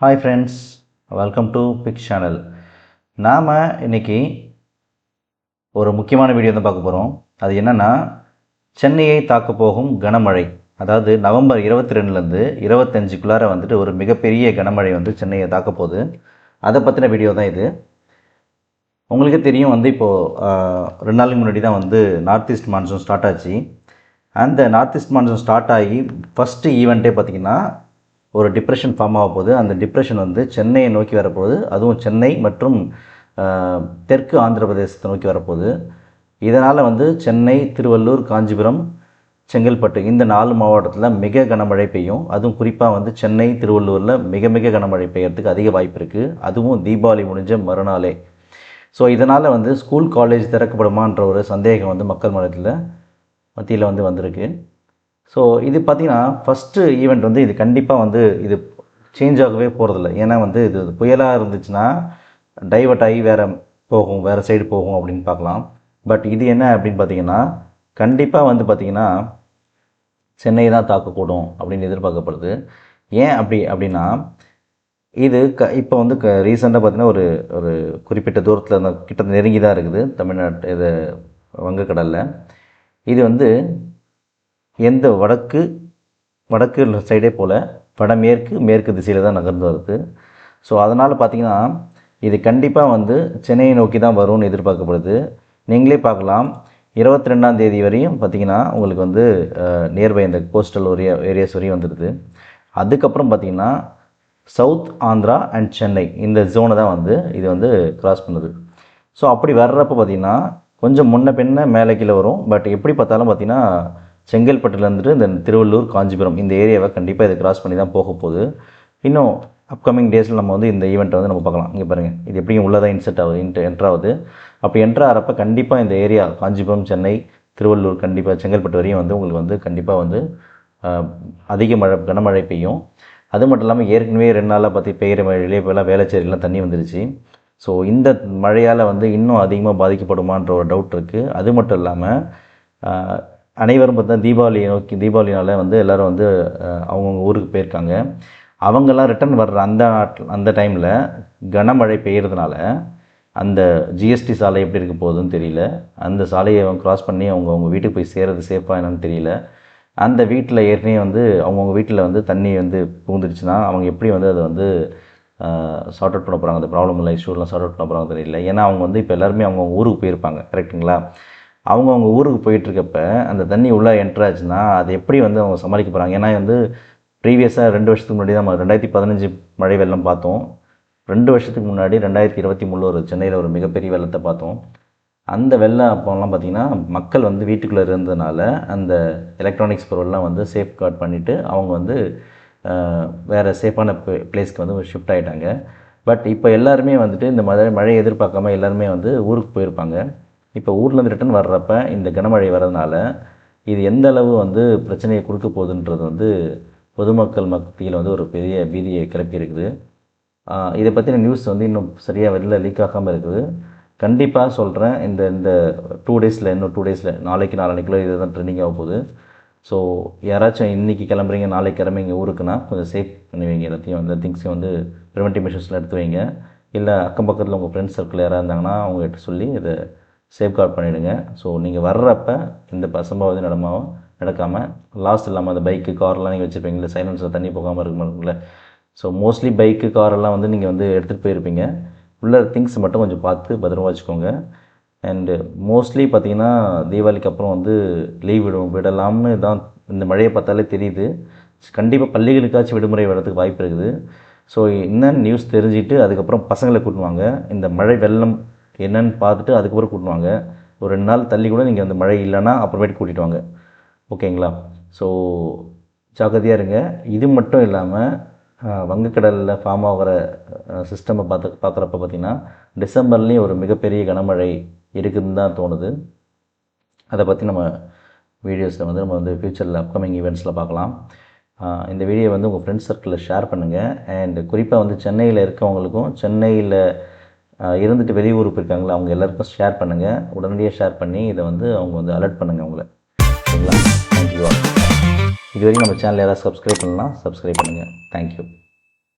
Hi friends welcome to big channel நாம் இன்னைக்கு ஒரு முக்கியமான வீடியோ தான் பார்க்க போகிறோம் அது என்னென்னா சென்னையை தாக்க போகும் கனமழை. அதாவது நவம்பர் இருபத்தி ரெண்டுலேருந்து இருபத்தஞ்சுக்குள்ளார வந்துட்டு ஒரு மிகப்பெரிய கனமழை வந்து சென்னையை தாக்க போகுது. அதை பற்றின வீடியோ தான் இது. உங்களுக்கே தெரியும் வந்து இப்போது ரெண்டு நாளைக்கு முன்னாடி தான் வந்து நார்த் ஈஸ்ட் மான்சூன் ஸ்டார்ட் ஆச்சு. அந்த நார்த் ஈஸ்ட் மான்சூன் ஸ்டார்ட் ஆகி ஃபஸ்ட்டு ஈவெண்ட்டே பார்த்திங்கன்னா ஒரு டிப்ரெஷன் ஃபார்ம் ஆக போகுது. அந்த டிப்ரெஷன் வந்து சென்னையை நோக்கி வரப்போகுது. அதுவும் சென்னை மற்றும் தெற்கு ஆந்திர பிரதேசத்தை நோக்கி வரப்போகுது. இதனால் வந்து சென்னை திருவள்ளூர் காஞ்சிபுரம் செங்கல்பட்டு இந்த நாலு மாவட்டத்தில் மிக கனமழை பெய்யும். அதுவும் குறிப்பாக வந்து சென்னை திருவள்ளூரில் மிக மிக கனமழை பெய்யறதுக்கு அதிக வாய்ப்பு இருக்குது அதுவும் தீபாவளி முடிஞ்ச மறுநாளே. ஸோ இதனால் வந்து ஸ்கூல் காலேஜ் திறக்கப்படுமான்ற ஒரு சந்தேகம் வந்து மக்கள் மனத்தில் மத்தியில் வந்து வந்திருக்கு. ஸோ இது பார்த்திங்கன்னா ஃபஸ்ட்டு ஈவெண்ட் வந்து இது கண்டிப்பாக வந்து இது சேஞ்ச் ஆகவே போகிறதில்ல ஏன்னா வந்து இது புயலாக இருந்துச்சுன்னா டைவர்ட் ஆகி வேறு போகும் வேறு சைடு போகும் அப்படின்னு பார்க்கலாம். பட் இது என்ன அப்படின்னு பார்த்தீங்கன்னா கண்டிப்பாக வந்து பார்த்திங்கன்னா சென்னையை தான் தாக்கக்கூடும் அப்படின்னு எதிர்பார்க்கப்படுது. ஏன் அப்படி அப்படின்னா இது க இப்போ வந்து க ரீசெண்டாக பார்த்தீங்கன்னா ஒரு ஒரு குறிப்பிட்ட தூரத்தில் அந்த கிட்ட நெருங்கி தான் இருக்குது. தமிழ்நாட்டு இது வங்கக்கடலில். இது வந்து எந்த வடக்கு வடக்கு சைடே போல் வடமேற்கு மேற்கு திசையில் தான் நகர்ந்து வருது ஸோ அதனால் பார்த்தீங்கன்னா இது கண்டிப்பாக வந்து சென்னையை நோக்கி தான் வரும்னு எதிர்பார்க்கப்படுது. நீங்களே பார்க்கலாம். இருபத்தி ரெண்டாம் தேதி வரையும் பார்த்தீங்கன்னா உங்களுக்கு வந்து நியர்பை இந்த கோஸ்டல் ஏரியா ஏரியாஸ் வரையும் வந்துடுது. அதுக்கப்புறம் பார்த்தீங்கன்னா சவுத் ஆந்திரா அண்ட் சென்னை இந்த ஜோனை தான் வந்து இது வந்து கிராஸ் பண்ணுது. ஸோ அப்படி வர்றப்போ பார்த்திங்கன்னா கொஞ்சம் முன்ன பின்ன மேலே கீழே வரும். பட் எப்படி பார்த்தாலும் பார்த்தீங்கன்னா செங்கல்பட்டுலேருந்துட்டு இந்த திருவள்ளூர் காஞ்சிபுரம் இந்த ஏரியாவை கண்டிப்பாக இதை கிராஸ் பண்ணி தான் போக போகுது. இன்னும் அப்கமிங் டேஸில் நம்ம வந்து இந்த ஈவெண்ட்டை வந்து நம்ம பார்க்கலாம். இங்கே பாருங்கள் இது எப்படியும் உள்ளதாக இன்செர்ட் ஆகுது. இன்ட் என்ட்ராகுது அப்படி என்ட்ரு ஆகிறப்ப கண்டிப்பாக இந்த ஏரியா காஞ்சிபுரம் சென்னை திருவள்ளூர் கண்டிப்பாக செங்கல்பட்டு வரையும் வந்து உங்களுக்கு வந்து கண்டிப்பாக வந்து அதிக மழை கனமழை பெய்யும். அது மட்டும் இல்லாமல் ஏற்கனவே ரெண்டு நாளாக பார்த்து பெய்கிற மழையிலே இப்போலாம் வேளச்சேரிலாம் தண்ணி வந்துருச்சு. ஸோ இந்த மழையால் வந்து இன்னும் அதிகமாக பாதிக்கப்படுமான்ற ஒரு டவுட் இருக்குது அது மட்டும் இல்லாமல் அனைவரும் பார்த்தா தீபாவளியை நோக்கி தீபாவளினால வந்து எல்லோரும் வந்து அவங்கவுங்க ஊருக்கு போயிருக்காங்க. அவங்கெல்லாம் ரிட்டர்ன் வர்ற அந்த நாட்டில் அந்த டைமில் கனமழை பெய்யறதுனால அந்த ஜிஎஸ்டி சாலை எப்படி இருக்க போகுதுன்னு தெரியல. அந்த சாலையை அவங்க கிராஸ் பண்ணி அவங்க அவங்க வீட்டுக்கு போய் சேர்றது சேஃபாக என்னன்னு தெரியல. அந்த வீட்டில் ஏற்கனவே வந்து அவங்கவுங்க வீட்டில் வந்து தண்ணி வந்து புகுந்துருச்சுன்னா அவங்க எப்படி வந்து அதை வந்து சார்ட் அவுட் பண்ண போகிறாங்க அந்த ப்ராப்ளம் இல்லை இஷ்யூலாம் சார்ட் அவுட் பண்ண போகிறாங்க தெரியல. ஏன்னா அவங்க வந்து இப்போ எல்லாருமே அவங்க ஊருக்கு போயிருப்பாங்க. அவங்கவுங்க ஊருக்கு போயிட்டுருக்கப்ப அந்த தண்ணி உள்ளே என்ட்ராச்சுன்னா அது எப்படி வந்து அவங்க சமாளிக்க போகிறாங்க ஏன்னா வந்து ப்ரீவியஸாக ரெண்டு வருஷத்துக்கு முன்னாடி தான் நம்ம ரெண்டாயிரத்தி பதினஞ்சு மழை வெள்ளம் பார்த்தோம். ரெண்டு வருஷத்துக்கு முன்னாடி ரெண்டாயிரத்தி இருபத்தி மூணில் ஒரு சென்னையில் ஒரு மிகப்பெரிய வெள்ளத்தை பார்த்தோம். அந்த வெள்ளம் அப்போலாம் பார்த்திங்கன்னா மக்கள் வந்து வீட்டுக்குள்ளே இருந்ததுனால அந்த எலக்ட்ரானிக்ஸ் பொருள்லாம் வந்து சேஃப் கார்ட் பண்ணிவிட்டு அவங்க வந்து வேறு சேஃபான பிளேஸ்க்கு வந்து ஷிஃப்ட் ஆகிட்டாங்க பட் இப்போ எல்லாருமே வந்துட்டு இந்த மழை மழையை எதிர்பார்க்காம எல்லாருமே வந்து ஊருக்கு போயிருப்பாங்க. இப்போ ஊர்லேருந்து ரிட்டன் வர்றப்ப இந்த கனமழை வர்றதுனால இது எந்த அளவு வந்து பிரச்சனையை கொடுக்க போகுதுன்றது வந்து பொதுமக்கள் மத்தியில் வந்து ஒரு பெரிய பீதியை கிளப்பி இருக்குது. இதை பற்றின நியூஸ் வந்து இன்னும் சரியாக வெளில லீக் ஆகாமல் இருக்குது. கண்டிப்பாக சொல்கிறேன் இந்த இந்த டூ டேஸில் இன்னும் டூ டேஸில் நாளைக்கு நாளைக்குள்ள இது தான் ட்ரெண்டிங் ஆக போகுது. ஸோ யாராச்சும் இன்றைக்கி கிளம்புறீங்க நாளைக்கு கிளம்பிங்க ஊருக்குன்னா கொஞ்சம் சேஃப் பண்ணுவீங்க எல்லாத்தையும் அந்த திங்ஸையும் வந்து ப்ரிவென்டிவ் மெஷர்ஸ்லாம் எடுத்து வைங்க. இல்லை அக்கம் பக்கத்தில் உங்கள் ஃப்ரெண்ட்ஸ் சர்க்கிள் யாராக இருந்தாங்கன்னா அவங்ககிட்ட சொல்லி இதை சேஃப்கார்ட் பண்ணிவிடுங்க ஸோ நீங்கள் வர்றப்ப இந்த அசம்பாவிதம் நடமாவும் நடக்காமல் லாஸ்ட் இல்லாமல் அந்த பைக்கு கார்லாம் நீங்கள் வச்சுருப்பீங்களா சைலன்ஸில் தண்ணி போகாமல் இருக்குமில்ல ஸோ மோஸ்ட்லி பைக்கு காரெல்லாம் வந்து நீங்கள் வந்து எடுத்துகிட்டு போயிருப்பீங்க. உள்ள திங்ஸ் மட்டும் கொஞ்சம் பார்த்து பத்திரமா வச்சுக்கோங்க. அண்டு மோஸ்ட்லி பார்த்தீங்கன்னா தீபாவளிக்கு அப்புறம் வந்து லீவ் விடும் விடலாம்னு தான் இந்த மழையை பார்த்தாலே தெரியுது. கண்டிப்பாக பள்ளிகளுக்காச்சும் விடுமுறை வரதுக்கு வாய்ப்பு இருக்குது. ஸோ என்னன்னு நியூஸ் தெரிஞ்சுட்டு அதுக்கப்புறம் பசங்களை கூட்டுவாங்க இந்த மழை வெள்ளம் என்னன்னு பார்த்துட்டு அதுக்கப்புறம் கூட்டுவாங்க ஒரு ரெண்டு நாள் தள்ளி கூட நீங்கள் அந்த மழை இல்லைன்னா அப்புறமேட்டு கூட்டிகிட்டு வாங்க. ஓகேங்களா? ஸோ ஜாக்கிரதையாக இருங்க. இது மட்டும் இல்லாமல் வங்கக்கடலில் ஃபார்ம் ஆகிற சிஸ்டமை பார்த்து பார்க்குறப்ப பார்த்திங்கன்னா டிசம்பர்லேயும் ஒரு மிகப்பெரிய கனமழை இருக்குதுன்னு தான் தோணுது. அதை பற்றி நம்ம வீடியோஸில் வந்து நம்ம வந்து ஃப்யூச்சரில் அப்கமிங் ஈவெண்ட்ஸில் பார்க்கலாம். இந்த வீடியோ வந்து உங்கள் ஃப்ரெண்ட்ஸ் சர்க்கிளில் ஷேர் பண்ணுங்கள் அண்ட் குறிப்பாக வந்து சென்னையில் இருக்கவங்களுக்கும் சென்னையில் இருந்துட்டு வெளியூர் போயிருக்காங்களா அவங்க எல்லாருக்கும் ஷேர் பண்ணுங்கள் உடனடியாக ஷேர் பண்ணி இதை வந்து அவங்க வந்து அலர்ட் பண்ணுங்கள் அவங்கள ஓகேங்களா தேங்க்யூ இது வரைக்கும் நம்ம சேனல் யாராவது சப்ஸ்கிரைப் பண்ணலாம் சப்ஸ்கிரைப் பண்ணுங்கள் தேங்க்யூ